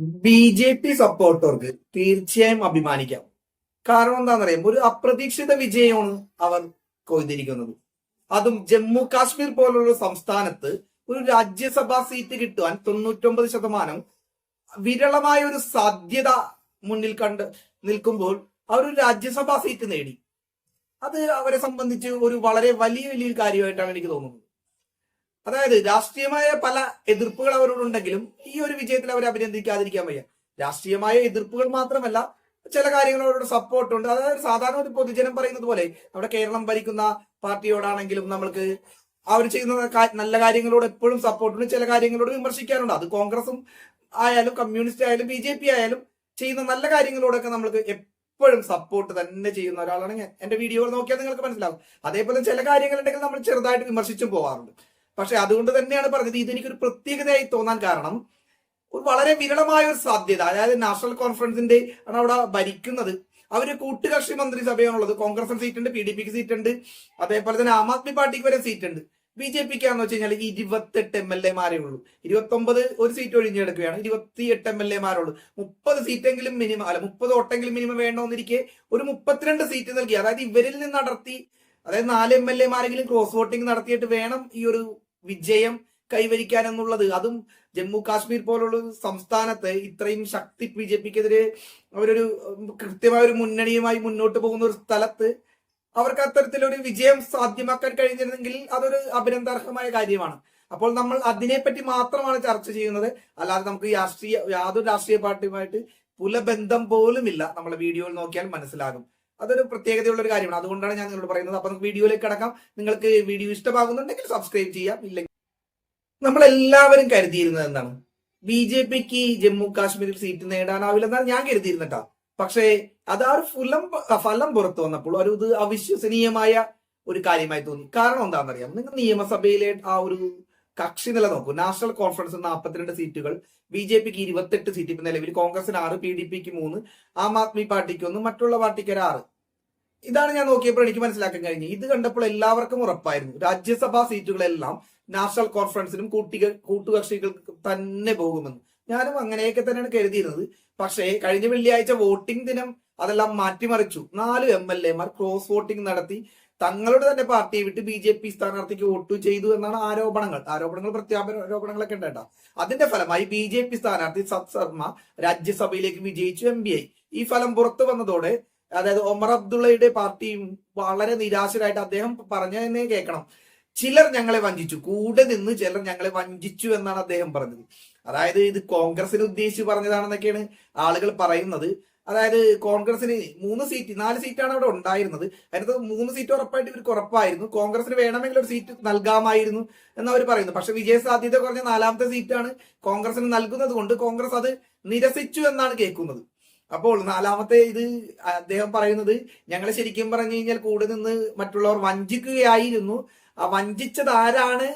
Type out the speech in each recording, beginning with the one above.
B J P സപ്പോർട്ടർക്ക് തീർച്ചയായും അഭിമാനിക്കാം. കാരണം എന്താണെന്ന് പറയുമ്പോൾ ഒരു അപ്രതീക്ഷിത വിജയമാണ് അവർ കൊയ്തിരിക്കുന്നത് അതും ജമ്മു കാശ്മീർ പോലുള്ള സംസ്ഥാനത്ത് ഒരു രാജ്യസഭാ സീറ്റ് കിട്ടുവാൻ തൊണ്ണൂറ്റൊമ്പത് ശതമാനം വിരളമായ ഒരു സാധ്യത മുന്നിൽ കണ്ട് നിൽക്കുമ്പോൾ അവർ ഒരു രാജ്യസഭാ സീറ്റ് നേടി. അത് അവരെ സംബന്ധിച്ച് ഒരു വളരെ വലിയ വലിയൊരു കാര്യമായിട്ടാണ് എനിക്ക് തോന്നുന്നത്. അതായത് രാഷ്ട്രീയമായ പല എതിർപ്പുകൾ അവരോടുണ്ടെങ്കിലും ഈ ഒരു വിജയത്തിൽ അവരെ അഭിനന്ദിക്കാതിരിക്കാൻ വയ്യ. രാഷ്ട്രീയമായ എതിർപ്പുകൾ മാത്രമല്ല ചില കാര്യങ്ങളോട് സപ്പോർട്ട് ഉണ്ട്. അതായത് സാധാരണ ഒരു പൊതുജനം പറയുന്നത് പോലെ നമ്മുടെ കേരളം ഭരിക്കുന്ന പാർട്ടിയോടാണെങ്കിലും നമ്മൾക്ക് അവർ ചെയ്യുന്ന നല്ല കാര്യങ്ങളോട് എപ്പോഴും സപ്പോർട്ടുണ്ട് ചില കാര്യങ്ങളോട് വിമർശിക്കാനുണ്ട് അത് കോൺഗ്രസും ആയാലും കമ്മ്യൂണിസ്റ്റ് ആയാലും ബി ജെ പി ആയാലും ചെയ്യുന്ന നല്ല കാര്യങ്ങളോടൊക്കെ നമ്മൾക്ക് എപ്പോഴും സപ്പോർട്ട് തന്നെ ചെയ്യുന്ന ഒരാളാണ് ഞാൻ. എന്റെ വീഡിയോകൾ നോക്കിയാൽ നിങ്ങൾക്ക് മനസ്സിലാവും. അതേപോലെ ചില കാര്യങ്ങളുണ്ടെങ്കിൽ നമ്മൾ ചെറുതായിട്ട് വിമർശിച്ചും പോകാറുണ്ട് പക്ഷെ അതുകൊണ്ട് തന്നെയാണ് പറഞ്ഞത് ഇതെനിക്കൊരു പ്രത്യേകതയായി തോന്നാൻ കാരണം ഒരു വളരെ വിരളമായ ഒരു സാധ്യത. അതായത് നാഷണൽ കോൺഫറൻസിന്റെ ആണ് അവിടെ ഭരിക്കുന്നത്. അവർ കൂട്ടുകക്ഷി മന്ത്രിസഭയാണുള്ളത് കോൺഗ്രസിന് സീറ്റ് ഉണ്ട് പി ഡി പിക്ക് സീറ്റ് ഉണ്ട് അതേപോലെ തന്നെ ആം ആദ്മി പാർട്ടിക്ക് വരെ സീറ്റ് ഉണ്ട് ബി ജെ പിക്ക് ആണെന്ന് വെച്ച് കഴിഞ്ഞാൽ ഇരുപത്തെട്ട് എം എൽ എമാരേ ഉള്ളൂ. ഇരുപത്തി ഒമ്പത് ഒരു സീറ്റ് ഒഴിഞ്ഞെടുക്കുകയാണ്. ഇരുപത്തി എട്ട് എം എൽ എമാരുള്ളൂ മുപ്പത് സീറ്റെങ്കിലും മിനിമം അല്ല മുപ്പത് വോട്ടെങ്കിലും മിനിമം വേണമെന്നിരിക്കെ ഒരു മുപ്പത്തിരണ്ട് സീറ്റ് നൽകി. അതായത് ഇവരിൽ നിന്ന് നടത്തി അതായത് നാല് എം എൽ എമാരെങ്കിലും ക്രോസ് വോട്ടിംഗ് നടത്തിയിട്ട് വേണം ഈ ഒരു വിജയം കൈവരിക്കാൻ എന്നുള്ളത് അതും ജമ്മു കാശ്മീർ പോലുള്ള സംസ്ഥാനത്ത് ഇത്രയും ശക്തി ബി ജെ പിക്കെതിരെ അവരൊരു കൃത്യമായ ഒരു മുന്നണിയുമായി മുന്നോട്ട് പോകുന്ന ഒരു സ്ഥലത്ത് അവർക്ക് അത്തരത്തിലൊരു വിജയം സാധ്യമാക്കാൻ കഴിഞ്ഞിരുന്നെങ്കിൽ അതൊരു അഭിനന്ദർഹമായ കാര്യമാണ്. അപ്പോൾ നമ്മൾ അതിനെപ്പറ്റി മാത്രമാണ് ചർച്ച ചെയ്യുന്നത്. അല്ലാതെ നമുക്ക് രാഷ്ട്രീയ യാതൊരു രാഷ്ട്രീയ പാർട്ടിയുമായിട്ട് പുലബന്ധം പോലുമില്ല. നമ്മളെ വീഡിയോയിൽ നോക്കിയാൽ മനസ്സിലാകും. അതൊരു പ്രത്യേകതയുള്ള ഒരു കാര്യമാണ്. അതുകൊണ്ടാണ് ഞാൻ നിങ്ങളോട് പറയുന്നത്. അപ്പൊ വീഡിയോയിലേക്ക് കടക്കാം. നിങ്ങൾക്ക് വീഡിയോ ഇഷ്ടമാകുന്നുണ്ടെങ്കിൽ സബ്സ്ക്രൈബ് ചെയ്യാം. ഇല്ലെങ്കിൽ നമ്മൾ എല്ലാവരും കരുതിയിരുന്നത് എന്താണ്? ബി ജെ പിക്ക് ജമ്മു കാശ്മീരിൽ സീറ്റ് നേടാനാവില്ലെന്നാണ് ഞാൻ കരുതിയിരുന്നട്ടാ പക്ഷേ അത് ആ ഒരു ഫലം ഫലം പുറത്തു വന്നപ്പോൾ ഒരു ഇത് അവിശ്വസനീയമായ ഒരു കാര്യമായി തോന്നി. കാരണം എന്താണെന്നറിയാം നിങ്ങൾ നിയമസഭയിലെ ആ ഒരു കക്ഷി നില നോക്കൂ നാഷണൽ കോൺഫറൻസ് നാൽപ്പത്തിരണ്ട് സീറ്റുകൾ ബി ജെ പിക്ക് ഇരുപത്തെട്ട് സീറ്റ്. ഇപ്പൊ നിലവിൽ കോൺഗ്രസിന് ആറ് പി ഡി പിക്ക് മൂന്ന് ആം ആദ്മി പാർട്ടിക്ക് ഒന്ന് മറ്റുള്ള പാർട്ടിക്ക് ഒരു ആറ്. ഇതാണ് ഞാൻ നോക്കിയപ്പോൾ എനിക്ക് മനസ്സിലാക്കാൻ കഴിഞ്ഞു ഇത് കണ്ടപ്പോൾ എല്ലാവർക്കും ഉറപ്പായിരുന്നു. രാജ്യസഭാ സീറ്റുകളെല്ലാം നാഷണൽ കോൺഫറൻസിനും കൂട്ടിക കൂട്ടുകക്ഷികൾക്ക് തന്നെ പോകുമെന്ന്. ഞാനും അങ്ങനെയൊക്കെ തന്നെയാണ് കരുതിയിരുന്നത്. പക്ഷേ കഴിഞ്ഞ വെള്ളിയാഴ്ച വോട്ടിംഗ് ദിനം അതെല്ലാം മാറ്റിമറിച്ചു. നാല് എം എൽ എമാർ ക്രോസ് വോട്ടിംഗ് നടത്തി. തങ്ങളുടെ തന്നെ പാർട്ടിയെ വിട്ട് ബി ജെ പി സ്ഥാനാർത്ഥിക്ക് വോട്ട് ചെയ്തു എന്നാണ് ആരോപണങ്ങൾ. ആരോപണങ്ങൾ പ്രത്യാരോപണങ്ങളൊക്കെ ഉണ്ട് അതിന്റെ ഫലമായി ബി ജെ പി സ്ഥാനാർത്ഥി സത് ശർമ്മ രാജ്യസഭയിലേക്ക് വിജയിച്ചു എം പി ആയി. ഈ ഫലം പുറത്തു വന്നതോടെ അതായത് ഒമർ അബ്ദുള്ളയുടെ പാർട്ടിയും വളരെ നിരാശരായിട്ട് അദ്ദേഹം പറഞ്ഞതന്നെ കേൾക്കണം. ചിലർ ഞങ്ങളെ വഞ്ചിച്ചു. കൂടെ നിന്ന് ചിലർ ഞങ്ങളെ വഞ്ചിച്ചു എന്നാണ് അദ്ദേഹം പറഞ്ഞത്. അതായത് ഇത് കോൺഗ്രസിനെ ഉദ്ദേശിച്ച് പറഞ്ഞതാണെന്നൊക്കെയാണ് ആളുകൾ പറയുന്നത്. അതായത് കോൺഗ്രസിന് മൂന്ന് സീറ്റ് നാല് സീറ്റാണ് അവിടെ ഉണ്ടായിരുന്നത്. അതിനകത്ത് മൂന്ന് സീറ്റ് ഉറപ്പായിട്ട് ഇവർക്ക് ഉറപ്പായിരുന്നു. കോൺഗ്രസിന് വേണമെങ്കിൽ ഒരു സീറ്റ് നൽകാമായിരുന്നു എന്ന് അവർ പറയുന്നു. പക്ഷെ വിജയ സാധ്യത കുറഞ്ഞ നാലാമത്തെ സീറ്റാണ് കോൺഗ്രസിന് നൽകുന്നത് കൊണ്ട് കോൺഗ്രസ് അത് നിരസിച്ചു എന്നാണ് കേൾക്കുന്നത്. അപ്പോൾ നാലാമത്തെ ഇത് അദ്ദേഹം പറയുന്നത് ഞങ്ങളെ ശരിക്കും പറഞ്ഞു കഴിഞ്ഞാൽ കൂടെ നിന്ന് മറ്റുള്ളവർ വഞ്ചിക്കുകയായിരുന്നു. ആ വഞ്ചിച്ചത് ആരാണ്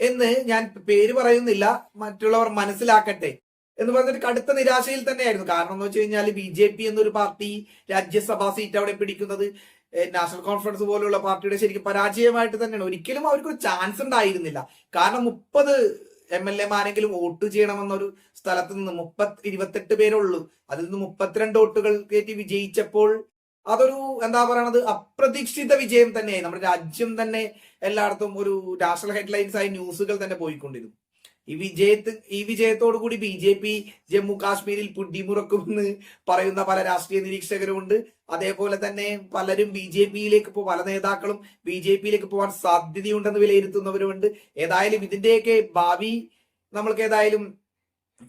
എന്ന് ഞാൻ പേര് പറയുന്നില്ല. മറ്റുള്ളവർ മനസ്സിലാക്കട്ടെ. എന്ന് പറഞ്ഞിട്ട് കടുത്ത നിരാശയിൽ തന്നെയായിരുന്നു. കാരണം എന്ന് വെച്ച് കഴിഞ്ഞാൽ ബി ജെ പി എന്നൊരു പാർട്ടി രാജ്യസഭാ സീറ്റ് അവിടെ പിടിക്കുന്നത് നാഷണൽ കോൺഫറൻസ് പോലുള്ള പാർട്ടിയുടെ ശരിക്കും പരാജയമായിട്ട് തന്നെയാണ്. ഒരിക്കലും അവർക്ക് ഒരു ചാൻസ് ഉണ്ടായിരുന്നില്ല. കാരണം മുപ്പത് എം എൽ എമാരെങ്കിലും വോട്ട് ചെയ്യണമെന്നൊരു സ്ഥലത്ത് നിന്ന് മുപ്പത്തി ഇരുപത്തെട്ട് പേരുള്ളൂ. അതിൽ നിന്ന് മുപ്പത്തിരണ്ട് വോട്ടുകൾ കയറ്റി വിജയിച്ചപ്പോൾ അതൊരു എന്താ പറയണത് അപ്രതീക്ഷിത വിജയം തന്നെയായി. നമ്മുടെ രാജ്യം തന്നെ എല്ലായിടത്തും ഒരു നാഷണൽ ഹെഡ്ലൈൻസ് ആയി ന്യൂസുകൾ തന്നെ പോയിക്കൊണ്ടിരുന്നു. ഈ വിജയത്ത് ഈ വിജയത്തോടു കൂടി ബി ജെ പി ജമ്മു കാശ്മീരിൽ പുടിമുറക്കുമെന്ന് പറയുന്ന പല രാഷ്ട്രീയ നിരീക്ഷകരുമുണ്ട് അതേപോലെ തന്നെ പലരും ബി ജെ പിയിലേക്ക് പോ പല നേതാക്കളും ബി ജെ പിയിലേക്ക് പോകാൻ സാധ്യതയുണ്ടെന്ന് വിലയിരുത്തുന്നവരുമുണ്ട് ഏതായാലും ഇതിന്റെയൊക്കെ ഭാവി നമ്മൾക്ക് ഏതായാലും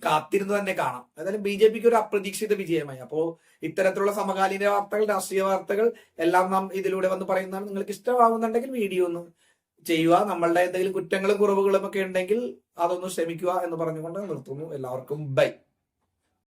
കാത്തിരുന്ന് തന്നെ കാണാം. ഏതായാലും ബി ജെ പിക്ക് ഒരു അപ്രതീക്ഷിത വിജയമായി. അപ്പോ ഇത്തരത്തിലുള്ള സമകാലീന വാർത്തകൾ രാഷ്ട്രീയ വാർത്തകൾ എല്ലാം നാം ഇതിലൂടെ വന്ന് പറയുന്നതാണ്. നിങ്ങൾക്ക് ഇഷ്ടമാകുന്നുണ്ടെങ്കിൽ വീഡിയോ ഒന്ന് ചെയ്യുക നമ്മളുടെ എന്തെങ്കിലും കുറ്റങ്ങളും കുറവുകളും ഒക്കെ ഉണ്ടെങ്കിൽ അതൊന്ന് ക്ഷമിക്കുക എന്ന് പറഞ്ഞുകൊണ്ട് നിർത്തുന്നു. എല്ലാവർക്കും ബൈ.